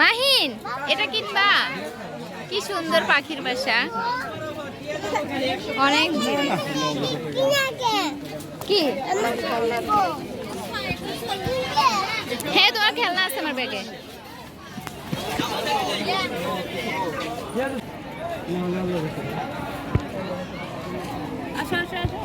মাহিন, এটা কিনবা কি সুন্দর পাখির বাসা। অনেক কি? হ্যাঁ তোমার খেলনা আছে আমার ব্যাগে। আসো আসো আসো।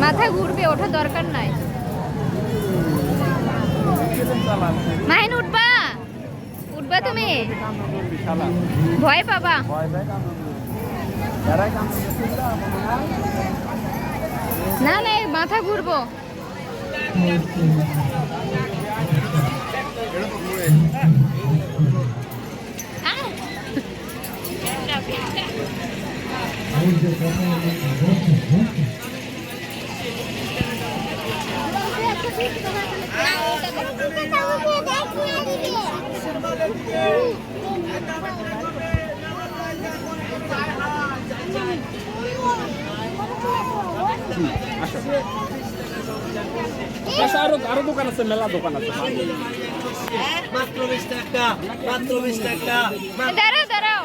মাথা ঘুরবে ওঠা দরকার নাই। মাহিন উঠবা। উঠবা তুমি। ভয় পাবা। না না মাথা ঘুরবো। আহ! আচ্ছা, আরও আরও দোকান আছে মেলা দোকান আছে। মাত্র বিশ টাকা মাত্র বিশ টাকা। দাঁড়াও দাঁড়াও।